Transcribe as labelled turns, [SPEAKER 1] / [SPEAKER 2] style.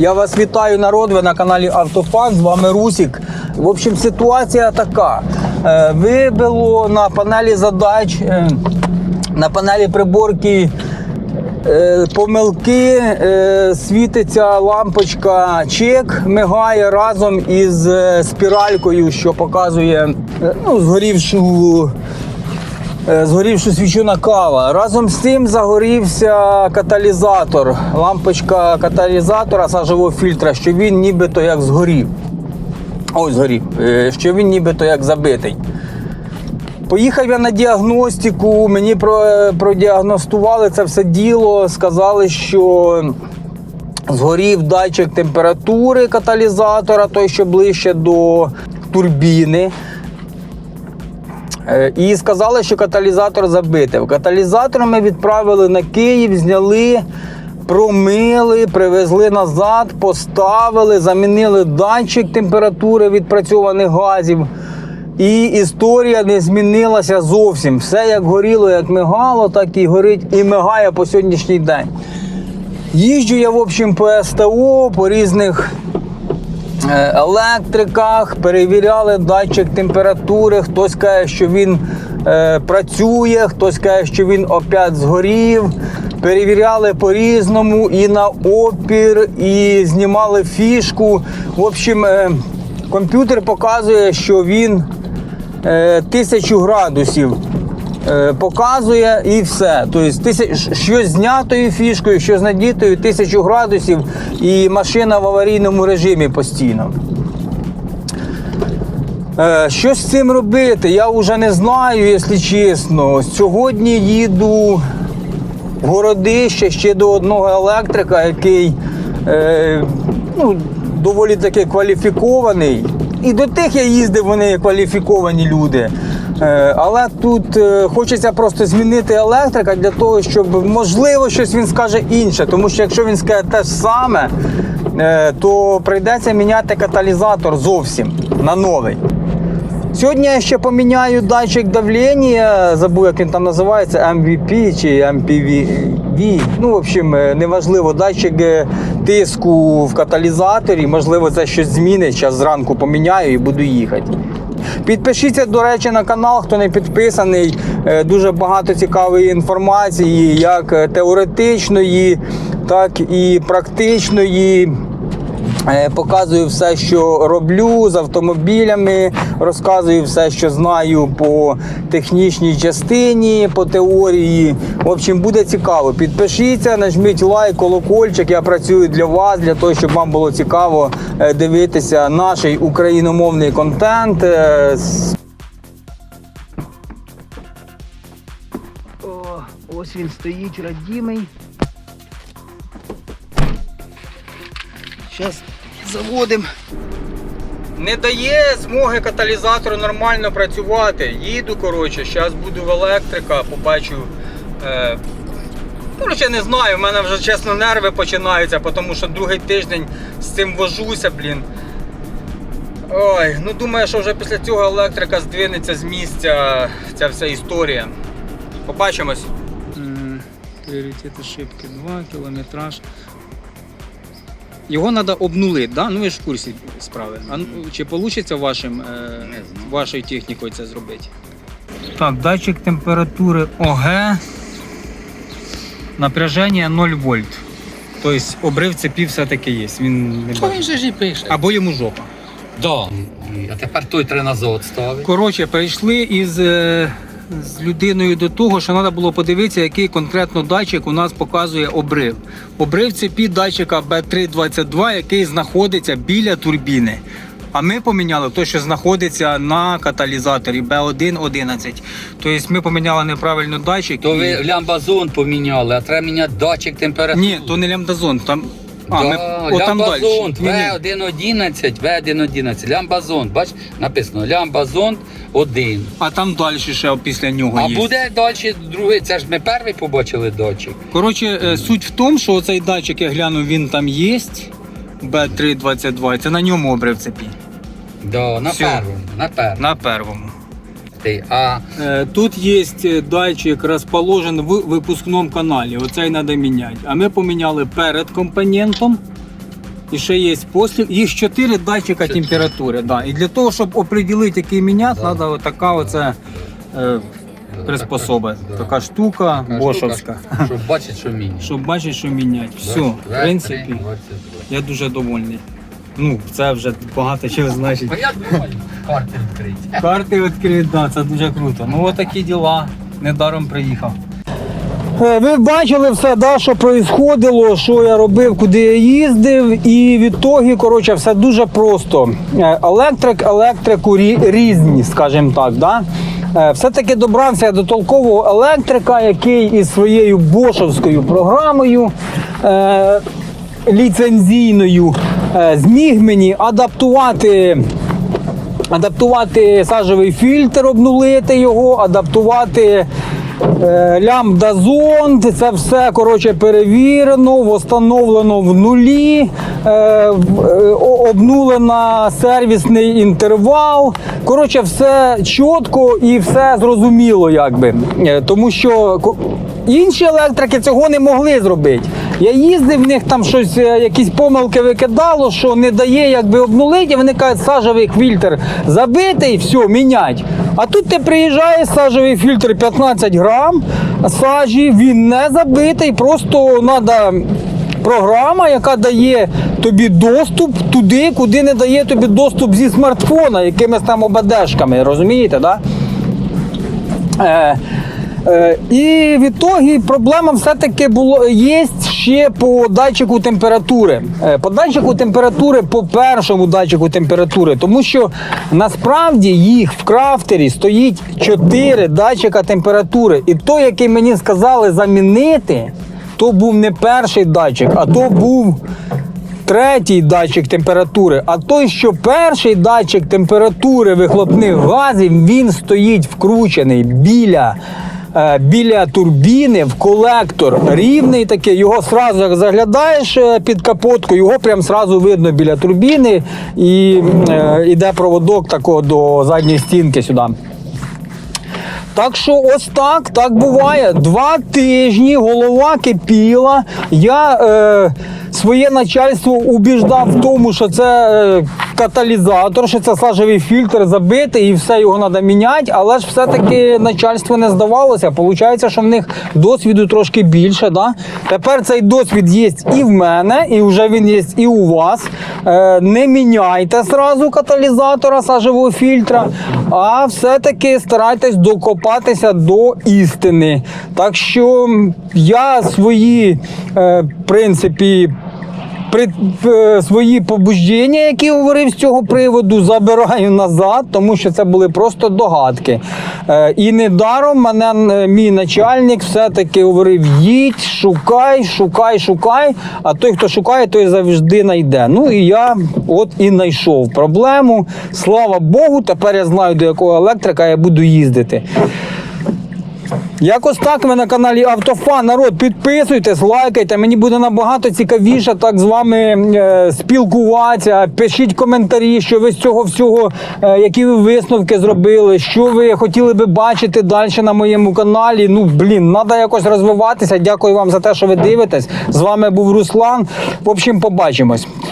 [SPEAKER 1] Я вас вітаю, народ. Ви на каналі Автофан. З вами Русік. В общем, ситуація така. Е, Вибило на панелі задач, е, на панелі приборки е, помилки, світиться лампочка чек, мигає разом із спіралькою, що показує ну, згорівшу Е, згорівшу свічу на кава. Разом з тим загорівся каталізатор, лампочка каталізатора сажового фільтра, що він нібито як згорів. Ось згорів, Е, що він нібито як забитий. Поїхав я на діагностику, мені продіагностували це все діло, сказали, що згорів датчик температури каталізатора, той, що ближче до турбіни. Е, І сказали, що каталізатор забитий. Каталізатор ми відправили на Київ, зняли, промили, привезли назад, поставили, замінили датчик температури відпрацьованих газів. І історія не змінилася зовсім. Все як горіло, як мигало, так і горить і мигає по сьогоднішній день. Їжджу я, в общем, по СТО, по різних електриках, перевіряли датчик температури. Хтось каже, що він е, працює, хтось каже, що він опять згорів. Перевіряли по-різному і на опір, і знімали фішку. В общем, е, комп'ютер показує, що він е, тисячу градусів е, показує і все. Тобто тисяч, щось знятою фішкою, що з надітою тисячу градусів, і машина в аварійному режимі постійно. Е, Що з цим робити? Я вже не знаю, якщо чесно. Сьогодні їду в городище ще до одного електрика, який е, ну, доволі таки кваліфікований. І до тих я їздив, вони кваліфіковані люди. Е, але тут е, хочеться просто змінити електрика для того, щоб можливо щось він скаже інше. Тому що якщо він скаже те ж саме, е, то прийдеться міняти каталізатор зовсім на новий. Сьогодні я ще поміняю датчик давлення, забув, як він там називається, MVP чи MPV. Ну, в общем, неважливо, датчик тиску в каталізаторі, можливо, це щось змінить. Зараз зранку поміняю і буду їхати. Підпишіться, до речі, на канал, хто не підписаний. Е, Дуже багато цікавої інформації, як е, теоретичної, так і практичної. Е, Показую все, що роблю з автомобілями, розказую все, що знаю по технічній частині, по теорії. В общем, буде цікаво. Підпишіться, нажміть лайк, колокольчик. Я працюю для вас, для того, щоб вам було цікаво е, дивитися наш україномовний контент. Е, ось він стоїть, радімий. Зараз заводимо. Не дає змоги каталізатору нормально працювати. Їду, коротше, зараз буду в електрика, побачу. Е... Коротше, не знаю, в мене вже чесно нерви починаються, тому що другий тиждень з цим вожуся, блін. Ой, ну думаю, що вже після цього електрика здвинеться з місця ця вся історія. Побачимось. Пріоритет ошибки 2, кілометраж. Його треба обнулити, да? ну ви ж в курсі справи. А ну, чи вийде вашим, е, вашою технікою це зробити? Так, датчик температури ОГ. Напряження 0 вольт. Тобто обрив цепі все-таки є. Він не
[SPEAKER 2] він
[SPEAKER 1] бачить.
[SPEAKER 2] же ж і пише?
[SPEAKER 1] Або йому жопа.
[SPEAKER 2] Да. А тепер той треназот ставить.
[SPEAKER 1] Коротше, прийшли із е, з людиною до того, що треба було подивитися, який конкретно датчик у нас показує обрив. Обрив цепі датчика B322, який знаходиться біля турбіни. А ми поміняли те, що знаходиться на каталізаторі B111. Тобто ми поміняли неправильно датчик.
[SPEAKER 2] То
[SPEAKER 1] і-
[SPEAKER 2] ви лямбазон поміняли, а треба міняти датчик температури.
[SPEAKER 1] Ні, то не лямбдазон. Там... А, ми... О, там далі.
[SPEAKER 2] лямбазон,
[SPEAKER 1] Ні, ні.
[SPEAKER 2] В111, В111, лямбазон. Бач, написано лямбазон 1.
[SPEAKER 1] А там далі ще після нього
[SPEAKER 2] А
[SPEAKER 1] є.
[SPEAKER 2] буде далі другий, це ж ми перший побачили датчик.
[SPEAKER 1] Коротше, е, суть в тому, що цей датчик, я глянув, він там є. B322, це на ньому обрив цепі.
[SPEAKER 2] Да, на
[SPEAKER 1] Всьо.
[SPEAKER 2] першому, на першому.
[SPEAKER 1] На первому.
[SPEAKER 2] А
[SPEAKER 1] Е, Тут є датчик розположений в випускному каналі. Оцей треба міняти. А ми поміняли перед компонентом. І ще є послід. Їх чотири датчика температури. Да. І для того, щоб оприділити, який міняти, треба отака оце е, приспособа. Така штука бошовська.
[SPEAKER 2] Щоб бачити, що міні.
[SPEAKER 1] Щоб бачити, що міняти. Все, в принципі, я дуже довольний. Ну, це вже багато чого значить.
[SPEAKER 2] Я думаю, карти відкриті.
[SPEAKER 1] Карти відкриті, да, це дуже круто. Ну отакі діла. Недаром приїхав. Е, Ви бачили все, да, що происходило, що я робив, куди я їздив, і відтоді, коротше, все дуже просто. Е, Електрик, електрику рі- різні, скажімо так. Да? Е, Все-таки добрався я до толкового електрика, який із своєю бошовською програмою. Е, ліцензійною зміг мені адаптувати адаптувати сажевий фільтр, обнулити його, адаптувати е, лямбда зонд. Це все коротше перевірено, встановлено в нулі, е, е, о- сервісний інтервал. Коротше, все чітко і все зрозуміло, якби. Е, Тому що інші електрики цього не могли зробити. Я їздив, в них там щось, е, якісь помилки викидало, що не дає якби обнулити, вони кажуть, сажевий фільтр забитий, все, мінять. А тут ти приїжджаєш, сажевий фільтр 15 грам сажі, він не забитий, просто треба програма, яка дає тобі доступ туди, куди не дає тобі доступ зі смартфона, якимись там ОБДшками, розумієте? Да? Е, і в ітогі проблема все-таки було є ще по датчику температури. Е, по датчику температури, по першому датчику температури, тому що насправді їх в крафтері стоїть 4 датчика температури. І той, який мені сказали замінити, то був не перший датчик, а то був третій датчик температури. А той, що перший датчик температури вихлопних газів, він стоїть вкручений біля. Е, Біля турбіни в колектор рівний такий, його сразу як заглядаєш е, під капотку, його прям сразу видно біля турбіни і е, іде проводок такого до задньої стінки сюди. Так що ось так, так буває. Два тижні голова кипіла. Я е, своє начальство убіждав в тому, що це е, каталізатор, що це сажевий фільтр забитий і все його треба міняти. Але ж все-таки начальство не здавалося. Получається, що в них досвіду трошки більше. Да? Тепер цей досвід є і в мене, і вже він є і у вас. Е, не міняйте зразу каталізатора сажевого фільтра, а все-таки старайтесь докопатися до істини. Так що я свої, е, в принципі, при, свої побуждення, які говорив з цього приводу, забираю назад, тому що це були просто догадки. Е, і недаром мене е, мій начальник все-таки говорив: їдь, шукай, шукай, шукай. А той, хто шукає, той завжди знайде. Ну і я от і знайшов проблему. Слава Богу, тепер я знаю, до якого електрика я буду їздити. Якось так ви на каналі Автофан. Народ, підписуйтесь, лайкайте. Мені буде набагато цікавіше так з вами е, спілкуватися. Пишіть коментарі, що ви з цього всього, е, які ви висновки зробили, що ви хотіли би бачити далі на моєму каналі. Ну, блін, треба якось розвиватися. Дякую вам за те, що ви дивитесь. З вами був Руслан. В общем, побачимось.